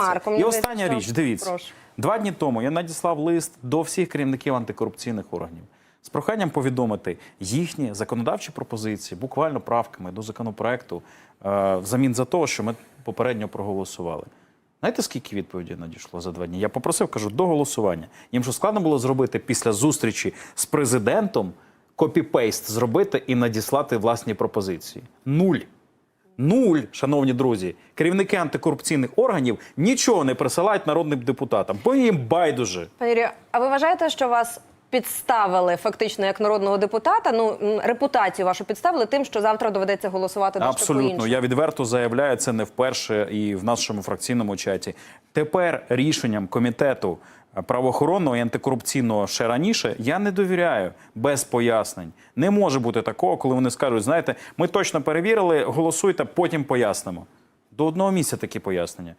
ремарку. І остання річ, дивіться. Прошу. Два дні тому я надіслав лист до всіх керівників антикорупційних органів з проханням повідомити їхні законодавчі пропозиції, буквально правками до законопроекту, е, взамін за те, що ми попередньо проголосували. Знаєте, скільки відповідей надійшло за два дні? Я попросив, кажу, до голосування. Їм що складно було зробити після зустрічі з президентом копі-пейст зробити і надіслати власні пропозиції. Нуль. Нуль, шановні друзі, керівники антикорупційних органів нічого не присилають народним депутатам, бо їм байдуже. Пані Юрію, а ви вважаєте, що вас підставили фактично як народного депутата? Ну репутацію вашу підставили тим, що завтра доведеться голосувати дещо Абсолютно, я відверто заявляю це не вперше і в нашому фракційному чаті. Тепер рішенням комітету правоохоронного і антикорупційного ще раніше я не довіряю без пояснень. Не може бути такого, коли вони скажуть: знаєте, ми точно перевірили, голосуйте, потім пояснимо. До одного місця такі пояснення.